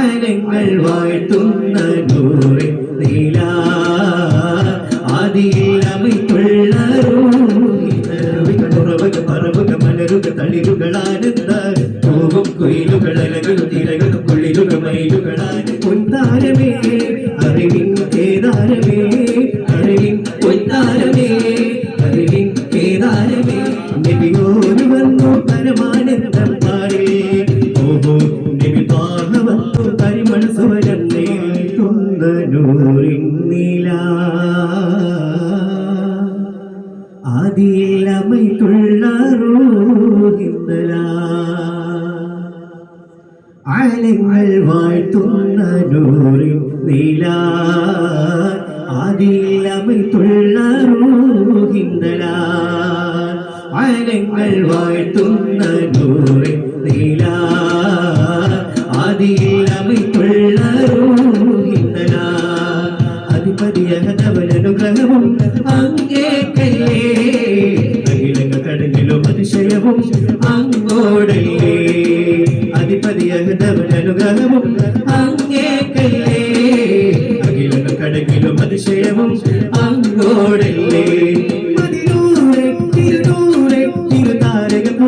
വാനങ്ങൾ വാഴ്ത്തുന്ന ഗോറി നീല. ആദിയിൽ അമിത്തുള്ള പറവുക മലരുക തളിക ആദിയിൽ அமைத்துள்ள റൂഹിന്ദലാ ആലങ്ങൾ വാഴ്ത്തുന്ന നൂറിൻ നീല ആദിയിൽ அமைத்துள்ள റൂഹിന്ദലാ ആലങ്ങൾ വാഴ്ത്തുന്ന നൂറിൻ നീല ആദിയിൽ அமைத்துள்ள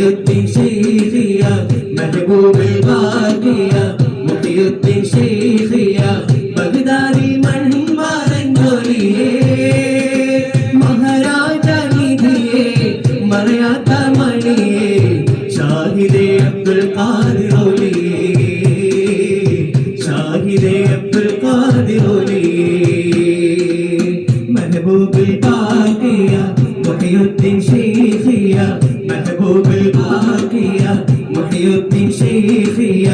മുഹിയുദ്ദീൻ ശൈഖിയ മെഹബൂബിൽ ബാദിയ മുഹിയുദ്ദീൻ ശൈഖിയ ബഗ്ദാദിൽ മൺമറഞ്ഞൊലിയേ മഹാരാജ നിധിയേ മറയാത്ത മണിയേ ഷാഹിദേ അബ്ദുൽ ഖാദിർ ഒലിയേ. ഷാഹിദേ അബ്ദുൽ ഖാദിർ ഒലിയേ. മെഹബൂബിൽ ബാക്കിയ മുഹിയുദ്ദീൻ ശൈഖിയ മെഹബൂബിൽ ബാക്കിയ മുഹിയുദ്ദീൻ ശൈഖിയ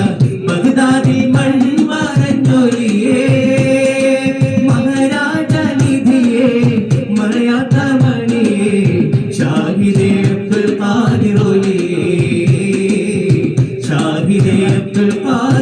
ബഗ്ദാദിൽ മൺമറഞ്ഞൊലിയേ. മഹാരാജ നിധിയേ മറയാത്ത മണിയേ ഷാഹിദേ അബ്ദുൽ ഖാദിർ ഒലിയേ ഷാഹിദേ അബ്ദുൽ ഖാദിർ